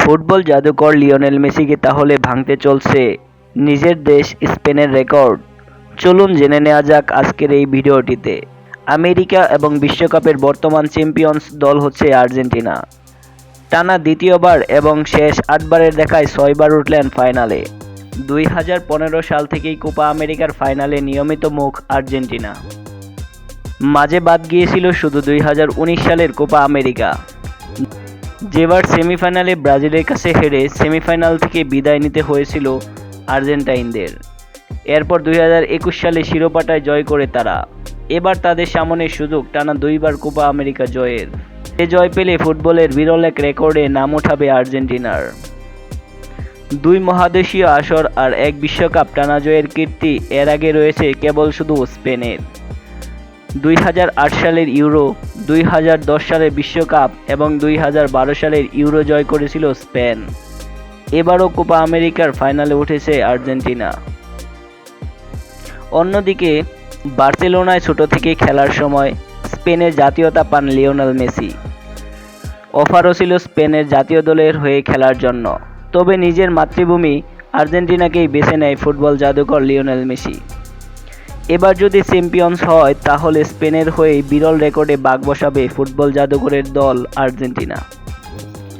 Football জাদুকর Lionel মেসিকে তাহলে ভাঙতে চলছে নিজের দেশ স্পেনের রেকর্ড। চলুন জেনে নেওয়া যাক আজকের এই ভিডিওটিতে। আমেরিকা এবং বিশ্বকাপের বর্তমান চ্যাম্পিয়ন্স দল হচ্ছে আর্জেন্টিনা। টানা দ্বিতীয়বার এবং শেষ আটবারের দেখায় ছয়বার উঠলেন ফাইনালে। দুই হাজার পনেরো সাল থেকেই কোপা আমেরিকার ফাইনালে নিয়মিত মুখ আর্জেন্টিনা। মাঝে বাদ গিয়েছিল শুধু দুই হাজার উনিশ সালের কোপা আমেরিকা। যেবার সেমিফাইনালে ব্রাজিলের কাছে হেরে সেমিফাইনাল থেকে বিদায় নিতে হয়েছিল আর্জেন্টাইনদের। এরপর দুই হাজার একুশ সালে শিরোপাটায় জয় করে তারা। এবার তাদের সামনে সুযোগ, টানা দুইবার কোপা আমেরিকা জয়ের। এ জয় পেলে ফুটবলের বিরল এক রেকর্ডে নাম উঠাবে আর্জেন্টিনার। দুই মহাদেশীয় আসর আর এক বিশ্বকাপ টানা জয়ের কীর্তি এর আগে রয়েছে কেবল শুধু স্পেনের। দুই হাজার আট সালের ইউরো, দুই হাজার দশ সালের বিশ্বকাপ এবং দুই হাজার বারো সালের ইউরো জয় করেছিল স্পেন। এবারও কোপা আমেরিকার ফাইনালে উঠেছে আর্জেন্টিনা। অন্যদিকে, বার্সেলোনায় ছোট থেকে খেলার সময় স্পেনের জাতীয়তা পান লিওনেল মেসি। অফারও ছিল স্পেনের জাতীয় দলের হয়ে খেলার জন্য। তবে নিজের মাতৃভূমি আর্জেন্টিনাকেই বেছে নেয় ফুটবল জাদুকর লিওনেল মেসি। এবার যদি চ্যাম্পিয়ন্স হয়, তাহলে স্পেনের হয়ে বিরল রেকর্ডে বাঘ বসাবে ফুটবল জাদুঘরের দল আর্জেন্টিনা।